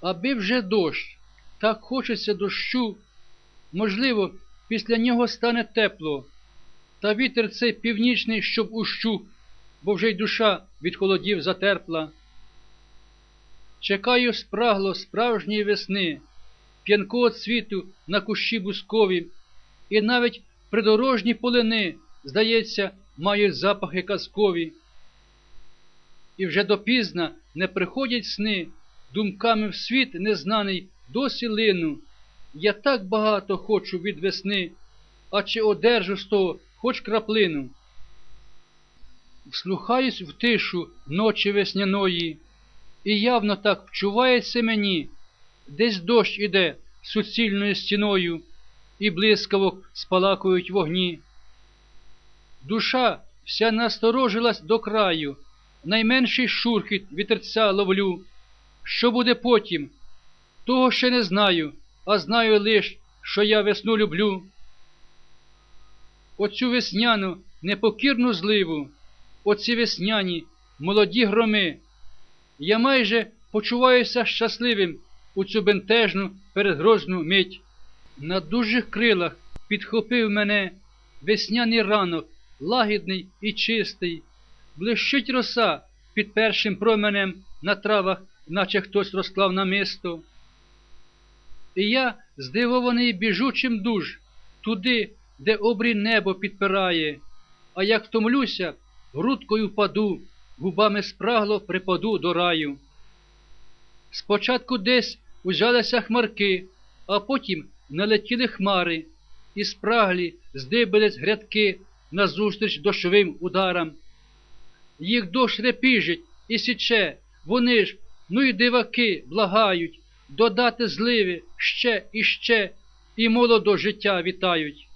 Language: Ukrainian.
аби вже дощ, так хочеться дощу. Можливо, після нього стане тепло, та вітер цей північний, щоб ущух, бо вже й душа від холодів затерпла. Чекаю спрагло справжньої весни, п'янкого цвіту на кущі бускові, і навіть придорожні полини, здається, мають запахи казкові. І вже допізна не приходять сни, думками в світ незнаний досі лину. Я так багато хочу від весни, а чи одержу з того хоч краплину. Вслухаюсь в тишу ночі весняної, і явно так вчувається мені, десь дощ іде суцільною стіною, і блискавок спалакують вогні. Душа вся насторожилась до краю, найменший шурхіт вітерця ловлю. Що буде потім? Того ще не знаю, а знаю лиш, що я весну люблю. Оцю весняну непокірну зливу, оці весняні молоді громи. Я майже почуваюся щасливим у цю бентежну передгрозну мить. На дужих крилах підхопив мене весняний ранок, лагідний і чистий, блищить роса під першим променем на травах, наче хтось розклав намисто. І я, здивований біжучим дуж, туди, де обрій небо підпирає, а як втомлюся, грудкою впаду, губами спрагло припаду до раю. Спочатку десь узялися хмарки, а потім налетіли хмари, і спраглі здибились грядки назустріч дощовим ударам. Їх дощ репіжить і січе, вони ж, ну й диваки, благають, додати зливи ще і ще, і молодо життя вітають.